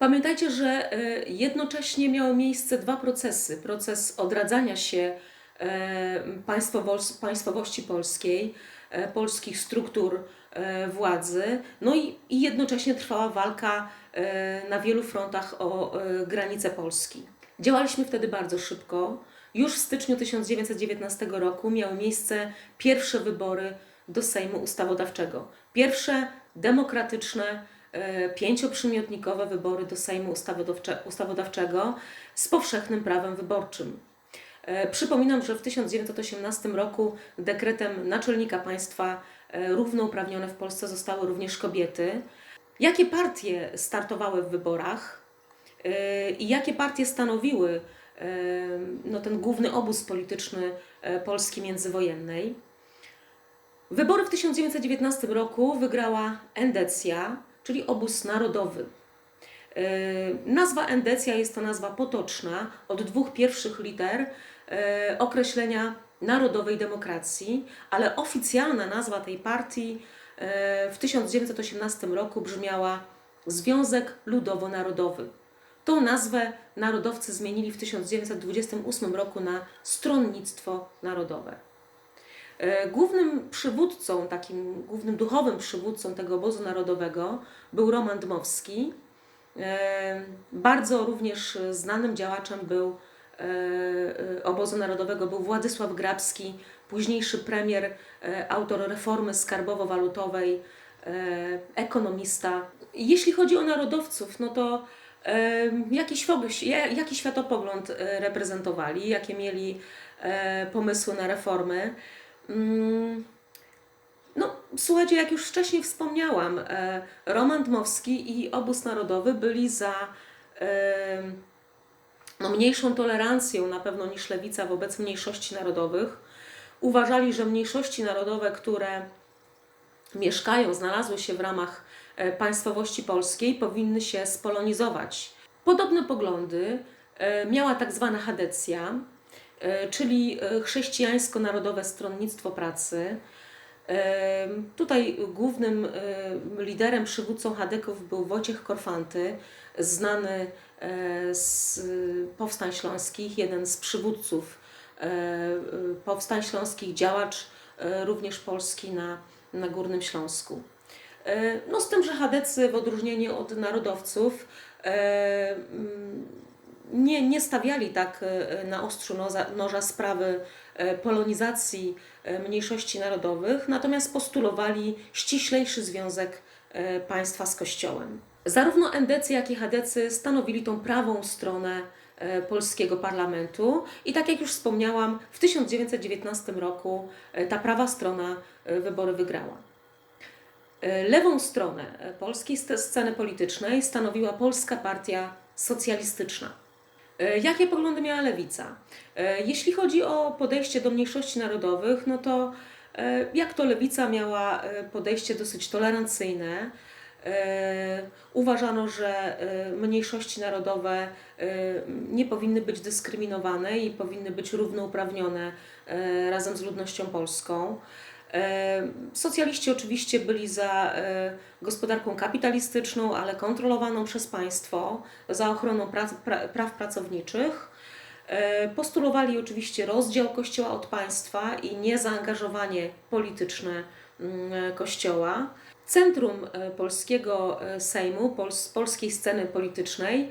Pamiętajcie, że e, jednocześnie miały miejsce dwa procesy. Proces odradzania się e, państwowości, polskiej, e, polskich struktur władzy, no i, i jednocześnie trwała walka na wielu frontach o granice Polski. Działaliśmy wtedy bardzo szybko. Już w styczniu 1919 roku miały miejsce pierwsze wybory do Sejmu Ustawodawczego. Pierwsze demokratyczne, pięcioprzymiotnikowe wybory do Sejmu Ustawodawcze, Ustawodawczego z powszechnym prawem wyborczym. E, Przypominam, że w 1918 roku dekretem naczelnika państwa e, równouprawnione w Polsce zostały również kobiety. Jakie partie startowały w wyborach e, i jakie partie stanowiły e, no, ten główny obóz polityczny e, Polski międzywojennej? Wybory w 1919 roku wygrała Endecja, czyli obóz narodowy. Yy, Nazwa Endecja jest to nazwa potoczna od dwóch pierwszych liter yy, określenia narodowej demokracji, ale oficjalna nazwa tej partii yy, w 1918 roku brzmiała Związek Ludowo-Narodowy. Tą nazwę narodowcy zmienili w 1928 roku na Stronnictwo Narodowe. E, Głównym przywódcą, takim głównym duchowym przywódcą tego obozu narodowego był Roman Dmowski. E, Bardzo również znanym działaczem był e, obozu narodowego był Władysław Grabski, późniejszy premier, autor reformy skarbowo-walutowej, ekonomista. Jeśli chodzi o narodowców, no to jaki, jaki światopogląd reprezentowali, jakie mieli pomysły na reformy. Mm, No, słuchajcie, jak już wcześniej wspomniałam, e, Roman Dmowski i Obóz Narodowy byli za e, no, mniejszą tolerancją na pewno niż lewica wobec mniejszości narodowych. Uważali, że mniejszości narodowe, które mieszkają, znalazły się w ramach e, państwowości polskiej, powinny się spolonizować. Podobne poglądy miała tak zwana Hadecja, czyli e, chrześcijańsko-narodowe stronnictwo pracy. E, Tutaj głównym e, liderem, przywódcą Hadeków był Wojciech Korfanty, znany e, z powstań śląskich, jeden z przywódców e, e, powstań śląskich, działacz e, również polski na, na Górnym Śląsku. E, No z tym, że Hadecy w odróżnieniu od narodowców e, nie, nie stawiali tak e, na ostrzu noza, noża sprawy e, polonizacji e, mniejszości narodowych, natomiast postulowali ściślejszy związek państwa z Kościołem. Zarówno endecy, jak i chadecy stanowili tą prawą stronę polskiego parlamentu i tak jak już wspomniałam, w 1919 roku ta prawa strona wybory wygrała. Lewą stronę polskiej sce- sceny politycznej stanowiła Polska Partia Socjalistyczna. E, Jakie poglądy miała lewica? E, Jeśli chodzi o podejście do mniejszości narodowych, no to e, jak to lewica miała podejście dosyć tolerancyjne. Uważano, że mniejszości narodowe nie powinny być dyskryminowane i powinny być równouprawnione razem z ludnością polską. E, Socjaliści oczywiście byli za e, gospodarką kapitalistyczną, ale kontrolowaną przez państwo, za ochroną pra, praw pracowniczych. E, Postulowali oczywiście rozdział Kościoła od państwa i niezaangażowanie polityczne mm, Kościoła. Centrum polskiego Sejmu, pols, polskiej sceny politycznej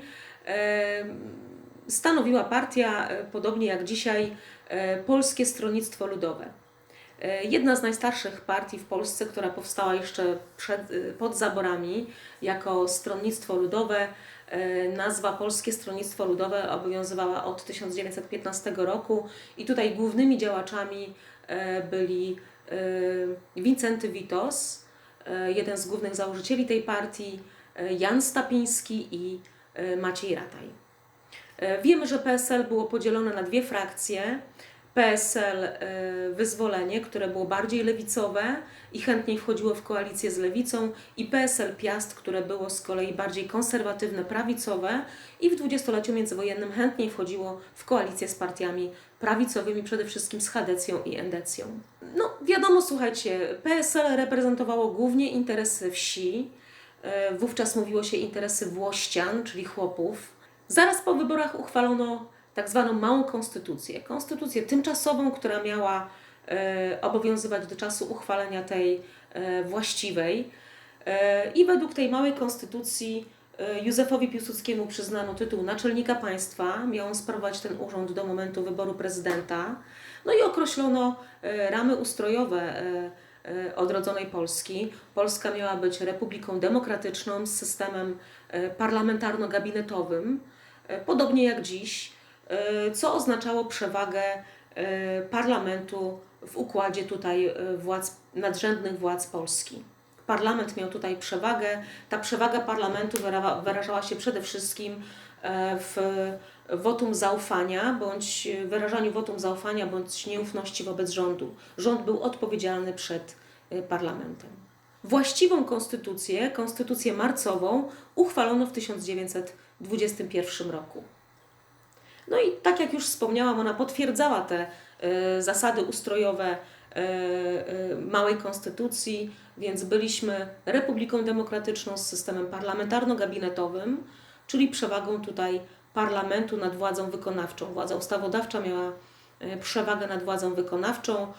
stanowiła partia, podobnie jak dzisiaj, Polskie Stronnictwo Ludowe. E, Jedna z najstarszych partii w Polsce, która powstała jeszcze przed, y, pod zaborami jako Stronnictwo Ludowe. E, Nazwa Polskie Stronnictwo Ludowe obowiązywała od 1915 roku i tutaj głównymi działaczami e, byli e, Wincenty Witos, e, jeden z głównych założycieli tej partii, e, Jan Stapiński i e, Maciej Rataj. E, Wiemy, że PSL było podzielone na dwie frakcje. PSL e, Wyzwolenie, które było bardziej lewicowe i chętniej wchodziło w koalicję z lewicą, i PSL Piast, które było z kolei bardziej konserwatywne, prawicowe i w dwudziestoleciu międzywojennym chętniej wchodziło w koalicję z partiami prawicowymi, przede wszystkim z Hadecją i Endecją. No wiadomo, słuchajcie, PSL reprezentowało głównie interesy wsi, e, wówczas mówiło się interesy Włościan, czyli chłopów. Zaraz po wyborach uchwalono tak zwaną małą konstytucję. Konstytucję tymczasową, która miała e, obowiązywać do czasu uchwalenia tej e, właściwej. E, I według tej małej konstytucji Józefowi Piłsudskiemu przyznano tytuł naczelnika państwa. Miał on sprawować ten urząd do momentu wyboru prezydenta. No i określono ramy ustrojowe odrodzonej Polski. Polska miała być republiką demokratyczną z systemem parlamentarno-gabinetowym, podobnie jak dziś, co oznaczało przewagę e, parlamentu w układzie tutaj e, władz, nadrzędnych władz Polski. Parlament miał tutaj przewagę. Ta przewaga parlamentu wyrażała się przede wszystkim e, w wotum zaufania, bądź wyrażaniu wotum zaufania, bądź nieufności wobec rządu. Rząd był odpowiedzialny przed e, parlamentem. Właściwą konstytucję, konstytucję marcową, uchwalono w 1921 roku. No i tak jak już wspomniałam, ona potwierdzała te e, zasady ustrojowe e, e, małej konstytucji, więc byliśmy republiką demokratyczną z systemem parlamentarno-gabinetowym, czyli przewagą tutaj parlamentu nad władzą wykonawczą. Władza ustawodawcza miała przewagę nad władzą wykonawczą.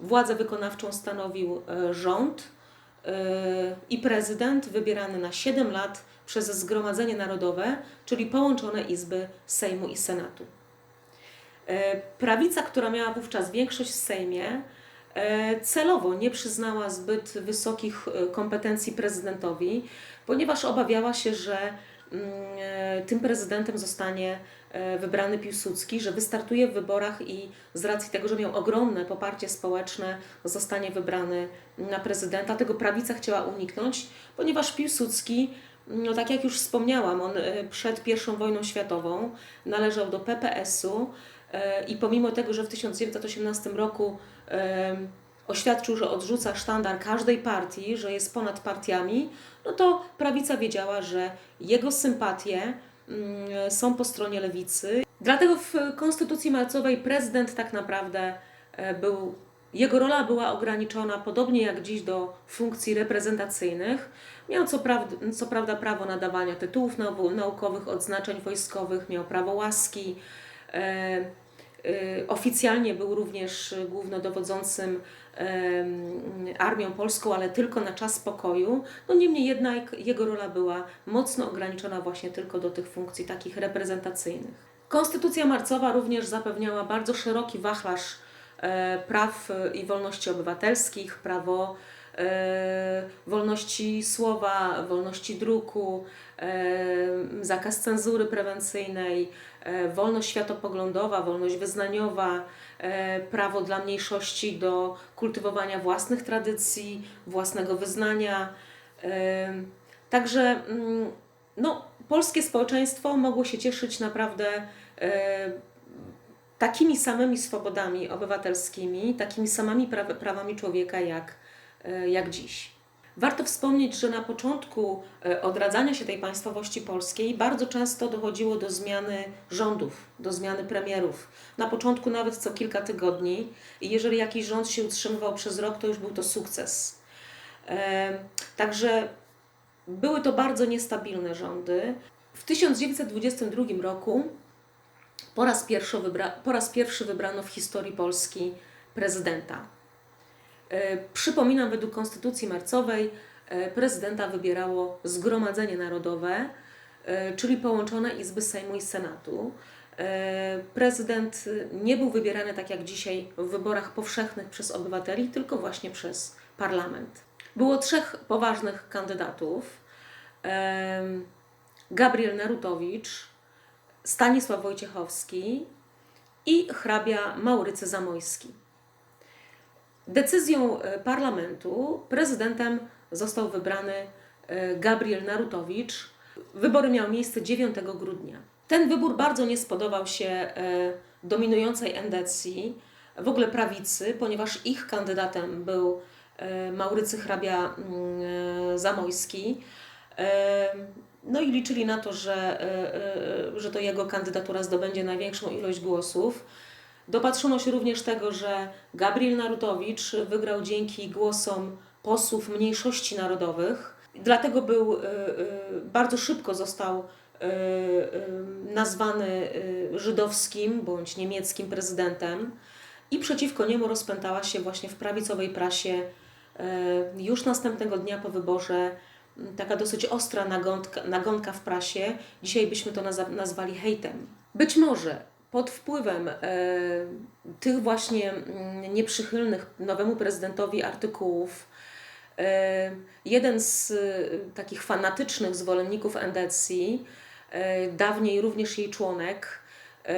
Władzę wykonawczą stanowił rząd i prezydent wybierany na 7 lat przez Zgromadzenie Narodowe, czyli połączone izby Sejmu i Senatu. E, Prawica, która miała wówczas większość w Sejmie, e, celowo nie przyznała zbyt wysokich e, kompetencji prezydentowi, ponieważ obawiała się, że mm, tym prezydentem zostanie wybrany Piłsudski, że wystartuje w wyborach i z racji tego, że miał ogromne poparcie społeczne, zostanie wybrany na prezydenta. Tego prawica chciała uniknąć, ponieważ Piłsudski, no tak jak już wspomniałam, on e, przed I wojną światową należał do PPS-u e, i pomimo tego, że w 1918 roku oświadczył, że odrzuca sztandar każdej partii, że jest ponad partiami, no to prawica wiedziała, że jego sympatie mm, są po stronie lewicy. Dlatego w Konstytucji Marcowej prezydent tak naprawdę e, był, jego rola była ograniczona, podobnie jak dziś, do funkcji reprezentacyjnych. Miał co, praw- co prawda prawo nadawania tytułów nau- naukowych, odznaczeń wojskowych, miał prawo łaski. E, y, Oficjalnie był również głównodowodzącym armią polską, ale tylko na czas pokoju. No niemniej jednak jego rola była mocno ograniczona właśnie tylko do tych funkcji takich reprezentacyjnych. Konstytucja marcowa również zapewniała bardzo szeroki wachlarz e, praw e, i wolności obywatelskich, prawo e, wolności słowa, wolności druku, e, zakaz cenzury prewencyjnej, wolność światopoglądowa, wolność wyznaniowa, prawo dla mniejszości do kultywowania własnych tradycji, własnego wyznania. Także mm, no, polskie społeczeństwo mogło się cieszyć naprawdę takimi samymi swobodami obywatelskimi, takimi samymi praw, prawami człowieka jak, e, jak dziś. Warto wspomnieć, że na początku e, odradzania się tej państwowości polskiej bardzo często dochodziło do zmiany rządów, do zmiany premierów. Na początku nawet co kilka tygodni i jeżeli jakiś rząd się utrzymywał przez rok, to już był to sukces. E, Także były to bardzo niestabilne rządy. W 1922 roku po raz, pierwszy wybra- po raz pierwszy wybrano w historii Polski prezydenta. E, Przypominam, według Konstytucji Marcowej e, prezydenta wybierało Zgromadzenie Narodowe, e, czyli połączone Izby Sejmu i Senatu. Prezydent nie był wybierany tak jak dzisiaj w wyborach powszechnych przez obywateli, tylko właśnie przez parlament. Było trzech poważnych kandydatów. Gabriel Narutowicz, Stanisław Wojciechowski i hrabia Maurycy Zamojski. Decyzją e, parlamentu prezydentem został wybrany e, Gabriel Narutowicz. Wybory miały miejsce 9 grudnia. Ten wybór bardzo nie spodobał się e, dominującej endecji, w ogóle prawicy, ponieważ ich kandydatem był Maurycy hrabia mm, Zamojski. E, No i liczyli na to, że, e, e, że to jego kandydatura zdobędzie największą ilość głosów. Dopatrzono się również tego, że Gabriel Narutowicz wygrał dzięki głosom posłów mniejszości narodowych, Dlatego był, y, bardzo szybko został nazwany żydowskim bądź niemieckim prezydentem i przeciwko niemu rozpętała się właśnie w prawicowej prasie już następnego dnia po wyborze taka dosyć ostra nagonka, nagonka w prasie. Dzisiaj byśmy to nazwali hejtem. Być może pod wpływem e, tych właśnie mm, nieprzychylnych nowemu prezydentowi artykułów E, Jeden z e, takich fanatycznych zwolenników endecji, e, dawniej również jej członek, e,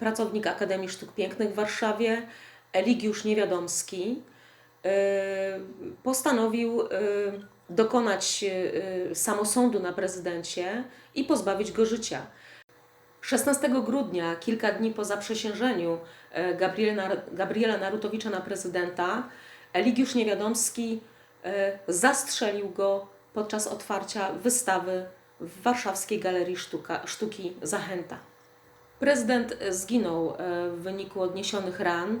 pracownik Akademii Sztuk Pięknych w Warszawie, Eligiusz Niewiadomski, postanowił e, dokonać e, samosądu na prezydencie i pozbawić go życia. 16 grudnia, kilka dni po zaprzysiężeniu e, Gabriela, Narutowicza na prezydenta, Eligiusz Niewiadomski e, zastrzelił go podczas otwarcia wystawy w warszawskiej Galerii Sztuka, Sztuki Zachęta. Prezydent e, zginął e, w wyniku odniesionych ran.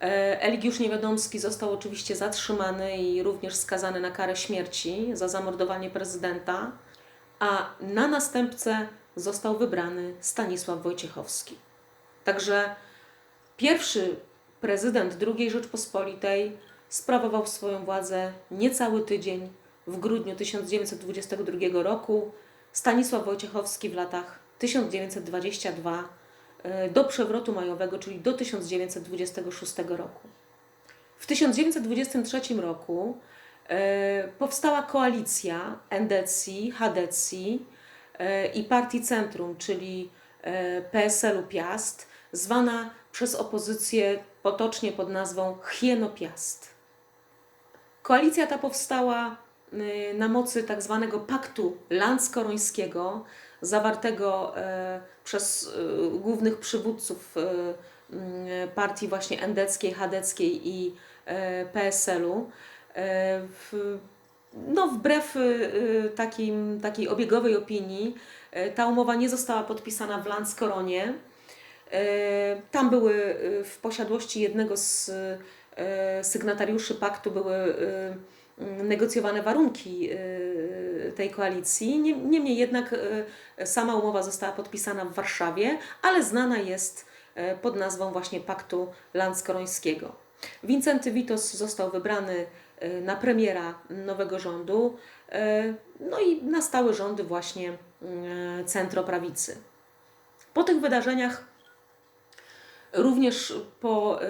E, Eligiusz Niewiadomski został oczywiście zatrzymany i również skazany na karę śmierci za zamordowanie prezydenta, a na następcę został wybrany Stanisław Wojciechowski. Także pierwszy prezydent II Rzeczpospolitej sprawował swoją władzę niecały tydzień w grudniu 1922 roku, Stanisław Wojciechowski w latach 1922 e, do przewrotu majowego, czyli do 1926 roku. W 1923 roku e, powstała koalicja Endecji, Hadecji e, i Partii Centrum, czyli e, PSL-u Piast, zwana przez opozycję potocznie pod nazwą Chieno Piast. Koalicja ta powstała na mocy tak zwanego paktu landskorońskiego, zawartego e, przez y, głównych przywódców y, partii właśnie endeckiej, chadeckiej i e, PSL-u. E, No, wbrew takim, takiej obiegowej opinii, e, ta umowa nie została podpisana w Landskoronie. E, Tam były w posiadłości jednego z e, sygnatariuszy paktu były negocjowane warunki y, tej koalicji. Nie- Niemniej jednak y, sama umowa została podpisana w Warszawie, ale znana jest pod nazwą właśnie Paktu Landskorońskiego. Wincenty Witos został wybrany na premiera nowego rządu, no i na stałe rządy właśnie centroprawicy. Po tych wydarzeniach również po,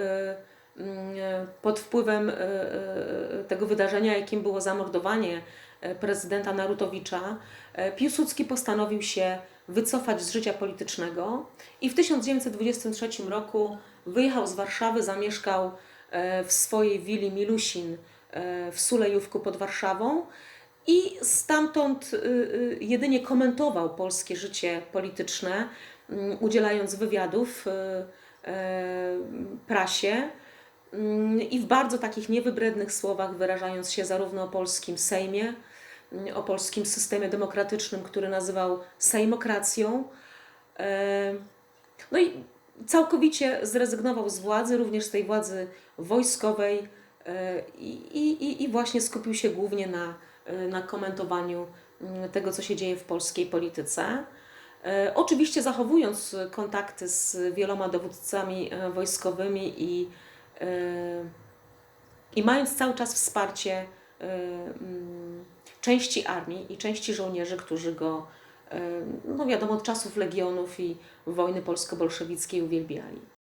pod wpływem e, e, tego wydarzenia, jakim było zamordowanie e, prezydenta Narutowicza, e, Piłsudski postanowił się wycofać z życia politycznego i w 1923 roku wyjechał z Warszawy, zamieszkał e, w swojej willi Milusin e, w Sulejówku pod Warszawą i stamtąd jedynie komentował polskie życie polityczne, mm, udzielając wywiadów e, prasie. mm, i w bardzo takich niewybrednych słowach wyrażając się zarówno o polskim Sejmie, mm, o polskim systemie demokratycznym, który nazywał sejmokracją. E, No i całkowicie zrezygnował z władzy, również z tej władzy wojskowej e, i, i, i właśnie skupił się głównie na, e, na komentowaniu mm, tego, co się dzieje w polskiej polityce. Oczywiście zachowując kontakty z wieloma dowódcami wojskowymi i, i mając cały czas wsparcie e, mm, części armii i części żołnierzy, którzy go, e, no wiadomo, od czasów legionów i wojny polsko-bolszewickiej uwielbiali.